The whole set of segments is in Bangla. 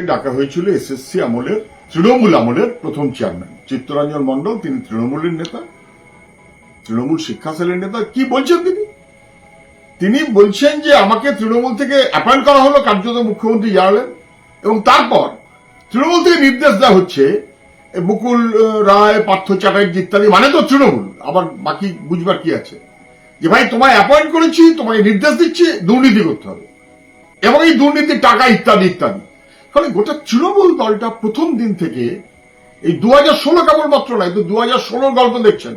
ডাকা হয়েছিল এসএসসি আমলের তৃণমূল আমলের প্রথম চেয়ারম্যান। চিত্তরঞ্জন মন্ডল তিনি তৃণমূলের নেতা তৃণমূল শিক্ষা সেলের নেতা। কি বলছেন তিনি? তিনি বলছেন যে আমাকে তৃণমূল থেকে অ্যাপয়েন্ট করা হলো কার্যত মুখ্যমন্ত্রী জানালেন। এবং তারপর তৃণমূল থেকে নির্দেশ দেওয়া হচ্ছে আহ, রায় পার্থ চ্যাটার্জি ইত্যাদি মানে তো তৃণমূল। আবার বাকি বুঝবার কি আছে? যে ভাই তোমায় অ্যাপয়েন্ট করেছি তোমায় নির্দেশ দিচ্ছি দুর্নীতি করতে হবে। এবং এই দুর্নীতির টাকা ইত্যাদি ইত্যাদি। ফলে গোটা তৃণমূল দলটা প্রথম দিন থেকে এই দু হাজার ষোলো কেবলমাত্র নয় তো দু হাজার ষোলোর গল্প দেখছেন।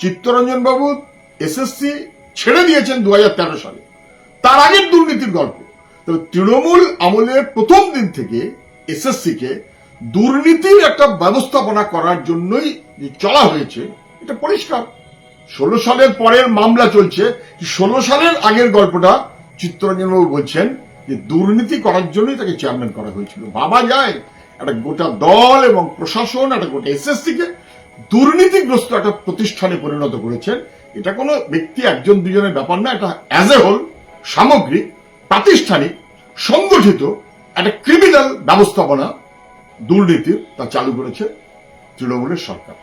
চিত্তরঞ্জন বাবু এসএসসি ছেড়ে দিয়েছেন দু হাজার তেরো সালে। তার আগের দুর্নীতির গল্প। তো তৃণমূল আমলের প্রথম দিন থেকে এসএসসি কে দুর্নীতির একটা ব্যবস্থাপনা করার জন্যই চলা হয়েছে, এটা পরিষ্কার। ষোলো সালের পরের মামলা চলছে। ষোলো সালের আগের গল্পটা চিত্তরঞ্জনবাবু বলছেন যে দুর্নীতি করার জন্যই তাকে চেয়ারম্যান করা হয়েছিল। বাবা যায়, একটা গোটা দল এবং প্রশাসন, একটা গোটা এসএসসি কে দুর্নীতিগ্রস্ত একটা প্রতিষ্ঠানে পরিণত করেছেন। এটা কোনো ব্যক্তি, একজন দুজনের ব্যাপার না, এটা অ্যাজ এ হোল সামগ্রিক, প্রাতিষ্ঠানিক, সংগঠিত একটা ক্রিমিনাল ব্যবস্থাপনা দুর্নীতির তা চালু করেছে তৃণমূলের সরকার।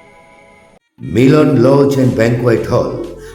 Milan lodge and banquet hall